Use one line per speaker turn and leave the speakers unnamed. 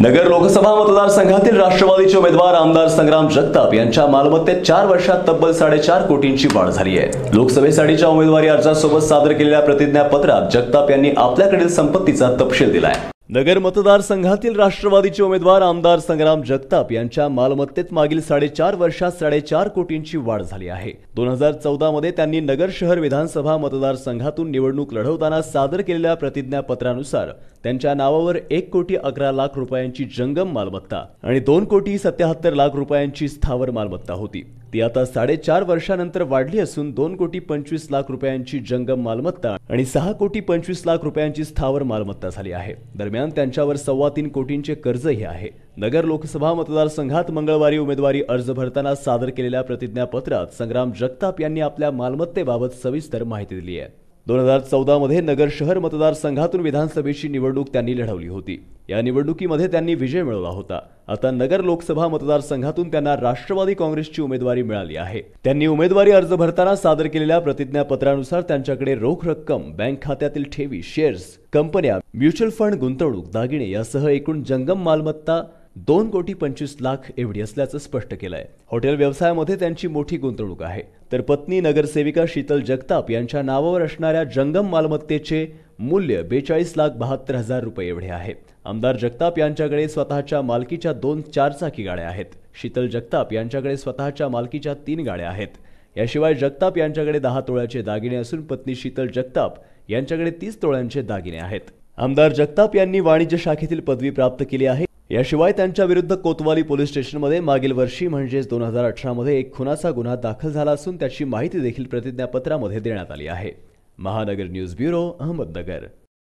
नगर लोकसभा मतदारसंघातील राष्ट्रवादीचे उमेदवार आमदार संग्राम जगताप यांच्या मालमत्तेत चार वर्षात तब्बल साडेचार कोटींची वाढ झाली आहे. लोकसभेसाठीच्या उमेदवारी अर्जासोबत सादर केलेल्या प्रतिज्ञापत्रात जगताप यांनी आपल्याकडील संपत्तीचा तपशील दिलाय. नगर मतदारसंघातील राष्ट्रवादीचे उमेदवार आमदार संग्राम जगताप यांच्या मालमत्तेत मागील साडेचार वर्षात साडेचार कोटींची वाढ झाली आहे. दोन हजार चौदा मध्ये त्यांनी नगर शहर विधानसभा मतदारसंघातून निवडणूक लढवताना सादर केलेल्या प्रतिज्ञापत्रानुसार त्यांच्या नावावर एक कोटी अकरा लाख रुपयांची जंगम मालमत्ता आणि दोन कोटी सत्याहत्तर लाख रुपयांची स्थावर मालमत्ता होती. ती आता साडेचार वर्षानंतर वाढली असून दोन कोटी पंचवीस लाख रुपयांची जंगम मालमत्ता आणि सहा कोटी पंचवीस लाख रुपयांची स्थावर मालमत्ता झाली आहे. दरम्यान त्यांच्यावर सव्वा तीन कोटींचे कर्जही आहे. नगर लोकसभा मतदारसंघात मंगळवारी उमेदवारी अर्ज भरताना सादर केलेल्या प्रतिज्ञापत्रात संग्राम जगताप यांनी आपल्या मालमत्तेबाबत सविस्तर माहिती दिली आहे. दोन हजार चौदा मध्ये नगर शहर मतदारसंघातून विधानसभेची निवडणूक त्यांनी लढवली होती. या निवडणुकीमध्ये त्यांनी विजय मिळवला होता. आता नगर लोकसभा मतदारसंघातून त्यांना राष्ट्रवादी काँग्रेसची उमेदवारी मिळाली आहे. त्यांनी उमेदवारी अर्ज भरताना सादर केलेल्या प्रतिज्ञापत्रानुसार त्यांच्याकडे रोख रक्कम बँक खात्यातील ठेवी शेअर्स कंपन्या म्युच्युअल फंड गुंतवणूक दागिने यासह एकूण जंगम मालमत्ता दोन कोटी पंचवीस लाख एवढी असल्याचं स्पष्ट केलंय. हॉटेल व्यवसायामध्ये त्यांची मोठी गुंतवणूक आहे. तर पत्नी नगरसेविका शीतल जगताप यांच्या नावावर असणाऱ्या जंगम मालमत्तेचे मूल्य बेचाळीस लाख बहात्तर हजार रुपये एवढे आहे. आमदार जगताप यांच्याकडे स्वतःच्या मालकीच्या दोन चारचाकी गाड्या आहेत. शीतल जगताप यांच्याकडे स्वतःच्या मालकीच्या तीन गाड्या आहेत. याशिवाय जगताप यांच्याकडे दहा तोळ्याचे दागिने असून पत्नी शीतल जगताप यांच्याकडे तीस तोळ्यांचे दागिने आहेत. आमदार जगताप यांनी वाणिज्य शाखेतील पदवी प्राप्त केली आहे. याशिवाय त्यांच्या विरुद्ध कोतवाली पोलीस स्टेशनमध्ये मागील वर्षी म्हणजेच दोन हजार अठरामध्ये एक खुनाचा गुन्हा दाखल झाला असून त्याची माहिती देखील प्रतिज्ञापत्रामध्ये देण्यात आली आहे. महानगर न्यूज ब्युरो अहमदनगर.